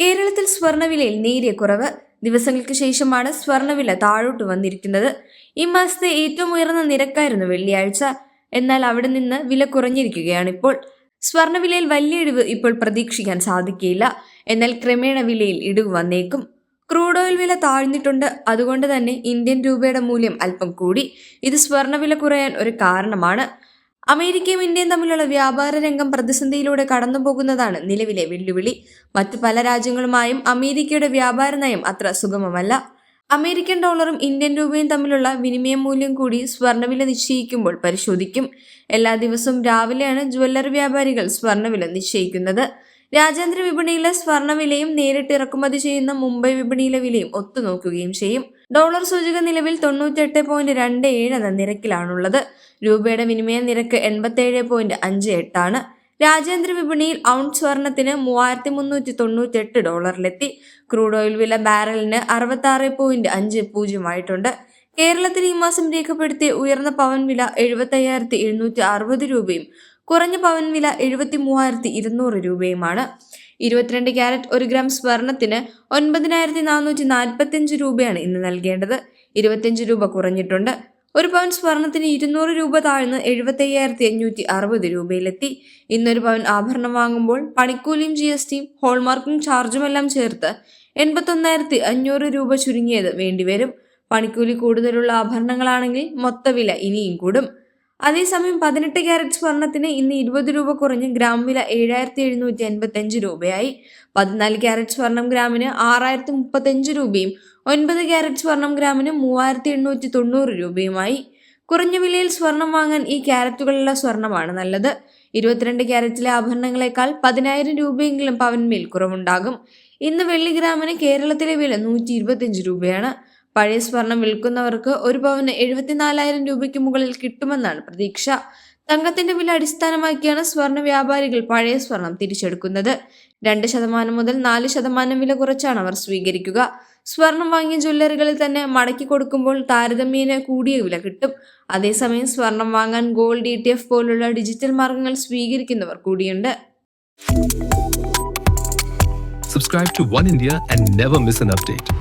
കേരളത്തിൽ സ്വർണവിലയിൽ നേരിയ കുറവ്. ദിവസങ്ങൾക്ക് ശേഷമാണ് സ്വർണവില താഴോട്ട് വന്നിരിക്കുന്നത്. ഈ മാസത്തെ ഏറ്റവും ഉയർന്ന നിരക്കായിരുന്നു വെള്ളിയാഴ്ച. എന്നാൽ അവിടെ നിന്ന് വില കുറഞ്ഞിരിക്കുകയാണ് ഇപ്പോൾ സ്വർണവിലയിൽ വലിയ ഇടിവ് ഇപ്പോൾ പ്രതീക്ഷിക്കാൻ സാധിക്കില്ല എന്നാൽ ക്രമേണ വിലയിൽ ഇടിവ് വന്നേക്കും. ക്രൂഡ് ഓയിൽ വില താഴ്ന്നിട്ടുണ്ട്. അതുകൊണ്ട് തന്നെ ഇന്ത്യൻ രൂപയുടെ മൂല്യം അല്പം കൂടി. ഇത് സ്വർണവില കുറയാൻ ഒരു കാരണമാണ്. അമേരിക്കയും ഇന്ത്യയും തമ്മിലുള്ള വ്യാപാര രംഗം പ്രതിസന്ധിയിലൂടെ കടന്നു പോകുന്നതാണ് നിലവിലെ വെല്ലുവിളി. മറ്റു പല രാജ്യങ്ങളുമായും അമേരിക്കയുടെ വ്യാപാര നയം അത്ര സുഗമമല്ല. അമേരിക്കൻ ഡോളറും ഇന്ത്യൻ രൂപയും തമ്മിലുള്ള വിനിമയ മൂല്യം കൂടി സ്വർണവില നിശ്ചയിക്കുമ്പോൾ പരിശോധിക്കും. എല്ലാ ദിവസവും രാവിലെയാണ് ജ്വല്ലറി വ്യാപാരികൾ സ്വർണവില നിശ്ചയിക്കുന്നത്. രാജ്യാന്തര വിപണിയിലെ സ്വർണവിലയും നേരിട്ട് ഇറക്കുമതി ചെയ്യുന്ന മുംബൈ വിപണിയിലെ വിലയും ഒത്തുനോക്കുകയും ചെയ്യും. ഡോളർ സൂചിക നിലവിൽ തൊണ്ണൂറ്റെട്ട് പോയിന്റ് രണ്ട് ഏഴ് എന്ന നിരക്കിലാണുള്ളത്. രൂപയുടെ വിനിമയ നിരക്ക് എൺപത്തേഴ് പോയിന്റ് അഞ്ച് എട്ടാണ് രാജ്യാന്തര വിപണിയിൽ ഔൺസ് സ്വർണത്തിന് മൂവായിരത്തി മുന്നൂറ്റി തൊണ്ണൂറ്റെട്ട് ഡോളറിലെത്തി. ക്രൂഡ് ഓയിൽ വില ബാരലിന് അറുപത്തി ആറ് പോയിന്റ് അഞ്ച് പൂജ്യമായിട്ടുണ്ട്. കേരളത്തിൽ ഈ മാസം രേഖപ്പെടുത്തിയ ഉയർന്ന പവൻ വില എഴുപത്തയ്യായിരത്തി എഴുന്നൂറ്റി അറുപത് രൂപയും കുറഞ്ഞ പവൻ വില എഴുപത്തി മൂവായിരത്തി ഇരുന്നൂറ് രൂപയുമാണ്. ഇരുപത്തിരണ്ട് ക്യാരറ്റ് ഒരു ഗ്രാം സ്വർണത്തിന് ഒൻപതിനായിരത്തി നാനൂറ്റി നാൽപ്പത്തിയഞ്ച് രൂപയാണ് ഇന്ന് നൽകേണ്ടത്. ഇരുപത്തിയഞ്ച് രൂപ കുറഞ്ഞിട്ടുണ്ട്. ഒരു പവൻ സ്വർണത്തിന് ഇരുന്നൂറ് രൂപ താഴ്ന്ന് എഴുപത്തയ്യായിരത്തി അഞ്ഞൂറ്റി അറുപത് രൂപയിലെത്തി. ഇന്നൊരു പവൻ ആഭരണം വാങ്ങുമ്പോൾ പണിക്കൂലിയും ജി എസ് ടിയും ഹോൾമാർക്കും ചാർജുമെല്ലാം ചേർത്ത് എൺപത്തൊന്നായിരത്തി അഞ്ഞൂറ് രൂപ ചുരുങ്ങിയത് വേണ്ടിവരും. പണിക്കൂലി കൂടുതലുള്ള ആഭരണങ്ങളാണെങ്കിൽ മൊത്തവില ഇനിയും കൂടും. അതേസമയം പതിനെട്ട് ക്യാരറ്റ് സ്വർണത്തിന് ഇന്ന് ഇരുപത് രൂപ കുറഞ്ഞ് ഗ്രാം വില ഏഴായിരത്തി എഴുന്നൂറ്റി എൺപത്തി അഞ്ച് രൂപയായി. പതിനാല് ക്യാരറ്റ് സ്വർണം ഗ്രാമിന് ആറായിരത്തി മുപ്പത്തഞ്ച് രൂപയും ഒൻപത് ക്യാരറ്റ് സ്വർണം ഗ്രാമിന് മൂവായിരത്തി എണ്ണൂറ്റി തൊണ്ണൂറ് രൂപയുമായി. കുറഞ്ഞ വിലയിൽ സ്വർണം വാങ്ങാൻ ഈ ക്യാരറ്റുകളുള്ള സ്വർണമാണ് നല്ലത്. ഇരുപത്തിരണ്ട് ക്യാരറ്റിലെ ആഭരണങ്ങളെക്കാൾ പതിനായിരം രൂപയെങ്കിലും പവൻമേൽ കുറവുണ്ടാകും ഇന്ന് വെള്ളി ഗ്രാമിന് കേരളത്തിലെ വില നൂറ്റി ഇരുപത്തിയഞ്ച് രൂപയാണ്. പഴയ സ്വർണം വിൽക്കുന്നവർക്ക് ഒരു പവന് എഴുപത്തിനാലായിരം രൂപയ്ക്ക് മുകളിൽ കിട്ടുമെന്നാണ് പ്രതീക്ഷ. തങ്കത്തിന്റെ വില അടിസ്ഥാനമാക്കിയാണ് സ്വർണ വ്യാപാരികൾ പഴയ സ്വർണം തിരിച്ചെടുക്കുന്നത്. രണ്ട് ശതമാനം മുതൽ നാല് ശതമാനം വില കുറച്ചാണ് അവർ സ്വീകരിക്കുക. സ്വർണം വാങ്ങിയ ജ്വല്ലറികളിൽ തന്നെ മടക്കി കൊടുക്കുമ്പോൾ താരതമ്യേന കൂടിയ വില കിട്ടും. അതേസമയം സ്വർണം വാങ്ങാൻ ഗോൾഡ് ഇ പോലുള്ള ഡിജിറ്റൽ മാർഗങ്ങൾ സ്വീകരിക്കുന്നവർ കൂടിയുണ്ട്. Subscribe to One India and never miss an update.